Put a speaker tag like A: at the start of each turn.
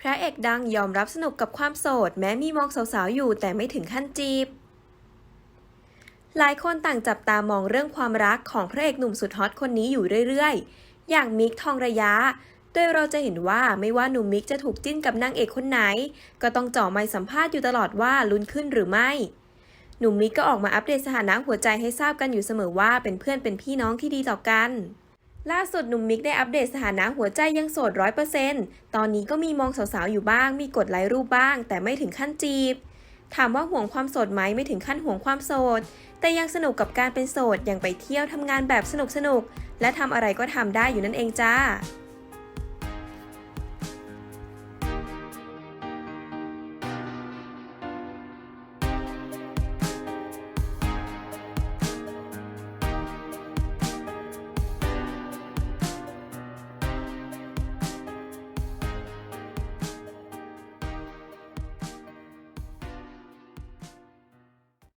A: พระเอกดังยอมรับสนุกกับความโสด แม้มีมองสาวๆอยู่แต่ไม่ถึงขั้นจีบ หลายคนต่างจับตามองเรื่องความรักของพระเอกหนุ่มสุดฮอตคนนี้อยู่เรื่อยๆ อย่างมิกทองระยะ โดยเราจะเห็นว่าไม่ว่าหนุ่มมิกจะถูกจิ้นกับนางเอกคนไหน ก็ต้องจ่อไมค์สัมภาษณ์อยู่ตลอดว่าลุ้นขึ้นหรือไม่ หนุ่มมิกก็ออกมาอัปเดตสถานะหัวใจให้ทราบกันอยู่เสมอว่าเป็นเพื่อนเป็นพี่น้องที่ดีต่อกัน ล่าสุดหนุ่มมิกได้อัปเดตสถานะหัวใจยังโสดร้อยเปอร์เซ็นต์ตอนนี้ก็มีมองสาวๆอยู่บ้าง มีกดไลค์รูปบ้าง แต่ไม่ถึงขั้นจีบ ถามว่าห่วงความโสดไหมไม่ถึงขั้นห่วงความโสด แต่ยังสนุกกับการเป็นโสดยังไปเที่ยวทำงานแบบสนุกๆและทำอะไรก็ทำได้อยู่นั่นเองจ้า